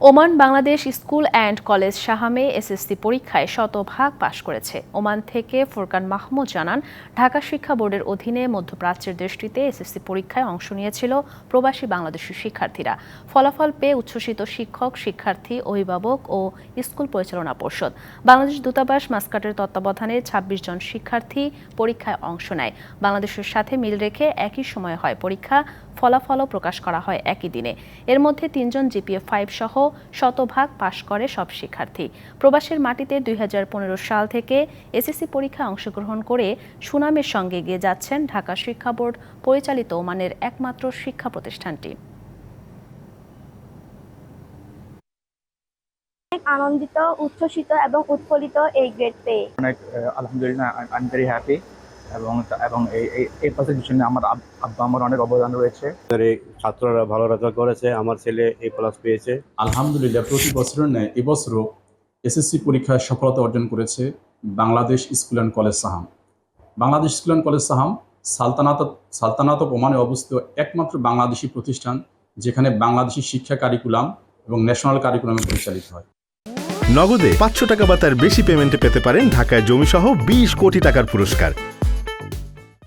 Oman Bangladesh school and college শাহামে SSC পরীক্ষায় শতভাগ পাশ করেছে। ওমান থেকে ফুরকান মাহমুদ জানান, ঢাকা শিক্ষা বোর্ডের অধীনে মধ্যপ্রাচ্যের দেশটিতে এসএসসি পরীক্ষায় অংশ নিয়েছিল প্রবাসী বাংলাদেশি শিক্ষার্থীরা। ফলাফল পেয়ে উচ্ছ্বসিত শিক্ষক, শিক্ষার্থী, অভিভাবক ও স্কুল পরিচালনা পর্ষদ। বাংলাদেশ দূতাবাস মাস্কাটের তত্ত্বাবধানে ২৬ জন শিক্ষার্থী পরীক্ষায় অংশ নেয়। বাংলাদেশের সাথে মিল রেখে একই সময় হয় পরীক্ষা, ফলাফলও প্রকাশ করা হয় একই দিনে। এর মধ্যে তিনজন জিপিএ ফাইভ সহ শতভাগ পাশ করে সব শিক্ষার্থী। প্রবাসের মাটিতে দুই সাল থেকে এসএসসি পরীক্ষায় অংশগ্রহণ করে সুনামের সঙ্গে এগিয়ে যাচ্ছেন ঢাকা শিক্ষা বোর্ড পরিচালিত ওমানের একমাত্র শিক্ষা প্রতিষ্ঠানটি। অনেক আনন্দিত উচ্ছ্বসিত এবং উৎফুল্লিত এই গ্রেড পেয়ে। অনেক আলহামদুলিল্লাহ আই এম ভেরি হ্যাপি এবং এবং এই এই- এই পিছনে আমার আব- আব্বা আমার অনেক অবদান রয়েছে। এই ছাত্ররা ভালো রেজাল্ট করেছে আমার ছেলে এ প্লাস পেয়েছে। আলহামদুলিল্লাহ প্রতি বছরের ন্যায় এবছরও এসএসসি পরীক্ষায় সফলতা অর্জন করেছে Bangladesh school and college Saham. Bangladesh school and college Saham সালতানাত সালতানাত ওমানে অবস্থিত একমাত্র বাংলাদেশি প্রতিষ্ঠান যেখানে বাংলাদেশি শিক্ষা কারিকুলাম এবং ন্যাশনাল কারিকুলামে পরিচালিত হয়। নগদে পাঁচশো টাকা বা তার বেশি পেমেন্টে পেতে পারেন ঢাকায় জমিসহ বিশ কোটি টাকার পুরস্কার।